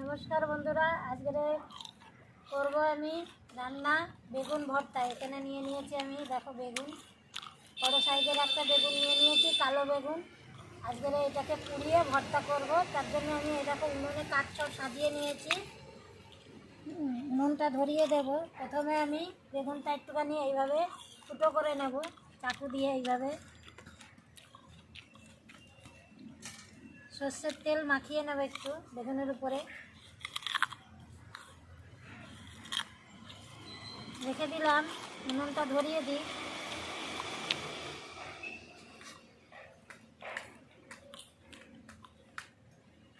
নমস্কার বন্ধুরা আজকে করব আমি রান্না বেগুন ভর্তা। এখানে নিয়ে নিয়েছি আমি দেখো বেগুন। বড় সাইজের একটা বেগুন নিয়ে নিয়েছি কালো বেগুন। আজকে এটাকে পুড়িয়ে ভর্তা করব। তার জন্য আমি এটাকে উনুনে কাঠ সব সাজিয়ে নিয়েছি। হুম, উনুনটা ধরিয়ে দেব। প্রথমে আমি বেগুনটা একটুখানি এইভাবে ফুটো করে নেব চাকু দিয়ে এইভাবে। সর্ষের তেল মাখিয়ে নেব একটু বেগুনের উপরে। রেখে দিলাম উনুনটা ধরিয়ে দিই।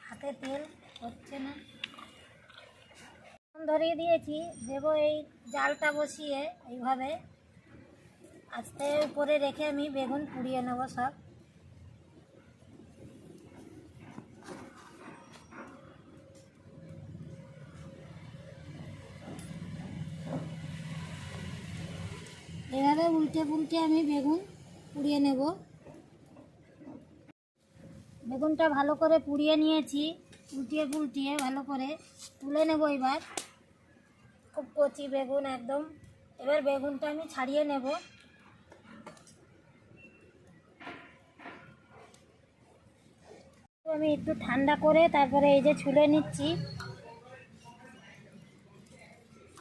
হাতে তেল হচ্ছে না। ধরিয়ে দিয়েছি, দেব এই জালটা বসিয়ে এইভাবে। আস্তে উপরে রেখে আমি বেগুন পুড়িয়ে নেব সব। এভাবে উল্টে পুল্টে আমি বেগুন পুড়িয়ে নেব। বেগুনটা ভালো করে পুড়িয়ে নিয়েছি, উল্টিয়ে পুলটিয়ে ভালো করে তুলে নেব এবার। খুব কচি বেগুন একদম। এবার বেগুনটা আমি ছাড়িয়ে নেব। আমি একটু ঠান্ডা করে তারপরে এই যে ছুলে নিচ্ছি।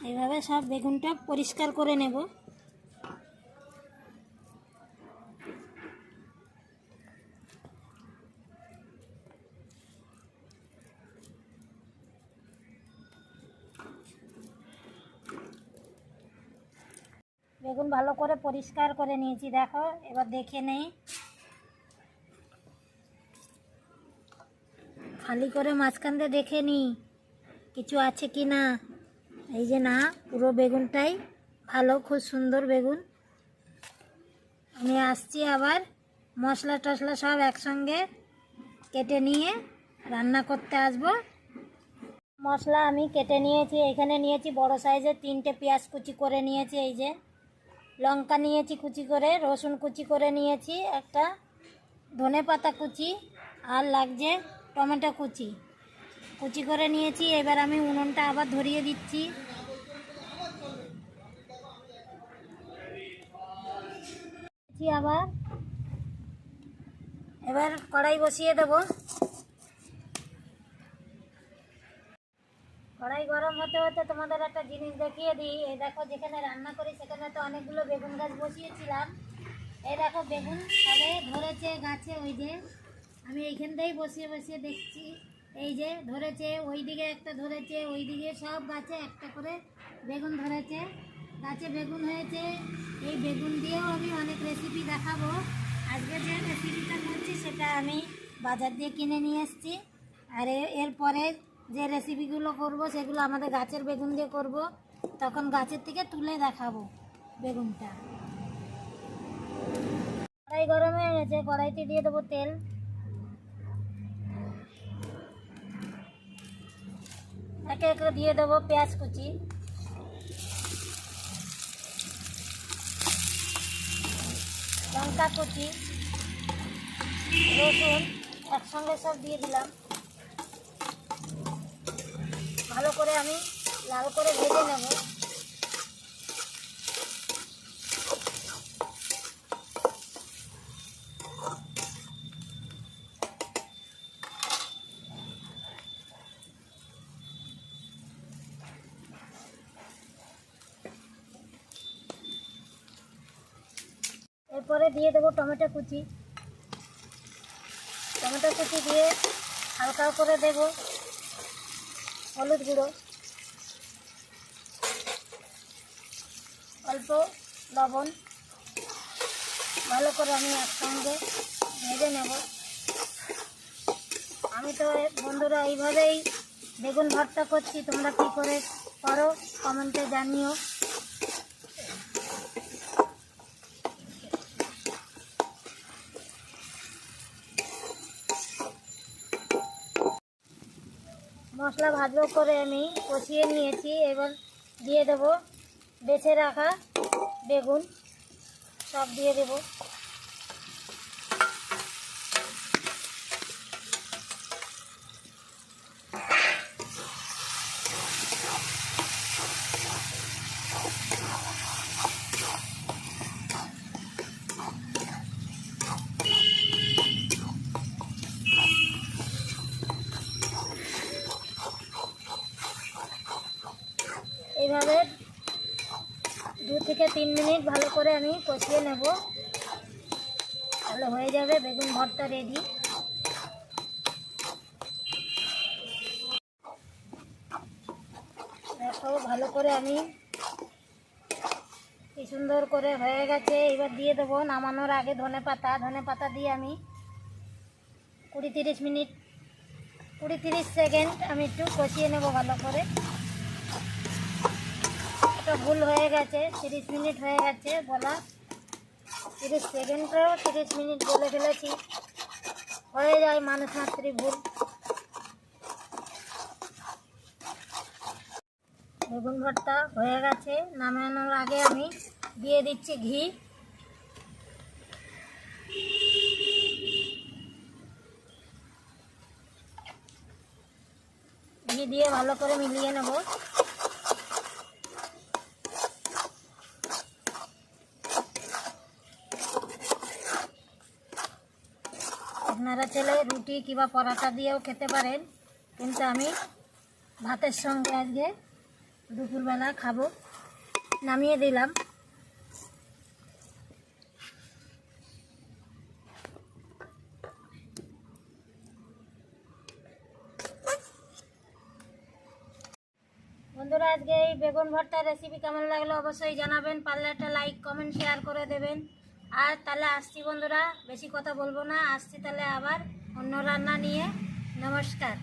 এইভাবে সব বেগুনটা পরিষ্কার করে নেব। বেগুন ভালো করে পরিষ্কার করে নিয়েছি, দেখো, এবার দেখে নেই। খালি করে মাঝখান দিয়ে দেখে নিই, কিছু আছে কি না। এই যে না, পুরো বেগুনটাই ভালো, খুব সুন্দর বেগুন। আমি আসছি আবার, মশলা টশলা সব একসঙ্গে কেটে নিয়ে রান্না করতে আসব। মশলা আমি কেটে নিয়েছি, এখানে নিয়েছি বড় সাইজের তিনটে পেঁয়াজ কুচি করে নিয়েছি, এই যে। লঙ্কা নিয়েছি কুচি করে, রসুন কুচি করে নিয়েছি, একটা ধনে পাতা কুচি আর লাগছে টমেটো কুচি। কুচি করে নিয়েছি, এবার আমি উনুনটা আবার ধরিয়ে দিচ্ছি। আবার। এবার কড়াই বসিয়ে দেব। কড়াই গরম হতে হতে তোমাদের একটা জিনিস দেখিয়ে দিই। এই দেখো, যেখানে রান্না করি, সেখানে তো অনেকগুলো বেগুন গাছ বসিয়েছিলাম। এই দেখো, বেগুন সবে ধরেছে গাছে ওই যে, আমি এইখানটাই বসিয়ে বসিয়ে দেখছি। এই যে ধরেছে ওই দিকে একটা ধরেছে ওই দিকে সব গাছে একটা করে বেগুন ধরেছে। গাছে বেগুন হয়েছে। এই বেগুন দিয়েও আমি অনেক রেসিপি দেখাবো। আজকে যে রেসিপিটা করছি, সেটা আমি বাজার দিয়ে কিনে নিয়ে এসেছি। আর এরপরে যে রেসিপিগুলো করব, সেগুলো আমাদের গাছের বেগুন দিয়ে করব। তখন গাছের থেকে তুলে দেখাবো বেগুনটা। কড়াই গরম হয়ে গেছে, কড়াইতে দিয়ে দেবো তেল। একে একে দিয়ে দেবো পেঁয়াজ কুচি। লঙ্কা কুচি, রসুন একসঙ্গে সব দিয়ে দিলাম। ভালো করে আমি লাল করে ভেজে নেব। এরপরে দিয়ে দেবো টমেটো কুচি। টমেটো কুচি দিয়ে হালকা করে দেব। হলুদ গুঁড়ো, অল্প লবণ। ভালো করে আমি একসঙ্গে ভেজে নেব। আমি তো বন্ধুরা এইভাবেই বেগুন ভর্তা করছি, তোমরা কী করে করো? কমেন্টে জানিও। মশলা ভালো করে আমি কষিয়ে নিয়েছি। এবার দিয়ে দেব বেছে রাখা বেগুন। সব দিয়ে দেব। এইভাবে দু থেকে তিন মিনিট ভালো করে আমি কষিয়ে নেব। তাহলে হয়ে যাবে বেগুন ভর্তা রেডি দেখো, ভালো করে আমি কি সুন্দর করে হয়ে গেছে। এবার দিয়ে দেবো নামানোর আগে ধনে পাতা। ধনে পাতা দিয়ে আমি কুড়ি তিরিশ মিনিট, কুড়ি তিরিশ সেকেন্ড আমি একটু কষিয়ে নেব ভালো করে। এটা ভুল হয়ে গেছে, তিরিশ মিনিট হয়ে গেছে বলা। তিরিশ সেকেন্ডেও তিরিশ মিনিট বলে ফেলেছি। হয়ে যায় মানুষ মাত্রই ভুল। বেগুন ভর্তা হয়ে গেছে, নামানোর আগে আমি দিয়ে দিচ্ছি ঘি। ঘি দিয়ে ভালো করে মিলিয়ে নেব। আপনারা চাইলে রুটি কিংবা পরাটা দিয়েও খেতে পারেন। কিন্তু আমি ভাতের সঙ্গে আজকে দুপুরবেলা খাব। নামিয়ে দিলাম। বন্ধুরা, আজকে এই বেগুন ভর্তার রেসিপি কেমন লাগল অবশ্যই জানাবেন। পারলে একটা লাইক কমেন্ট শেয়ার করে দেবেন। আর তাহলে আসছি বন্ধুরা, বেশি কথা বলব না। আসছি তাহলে আবার অন্য রান্না নিয়ে। নমস্কার।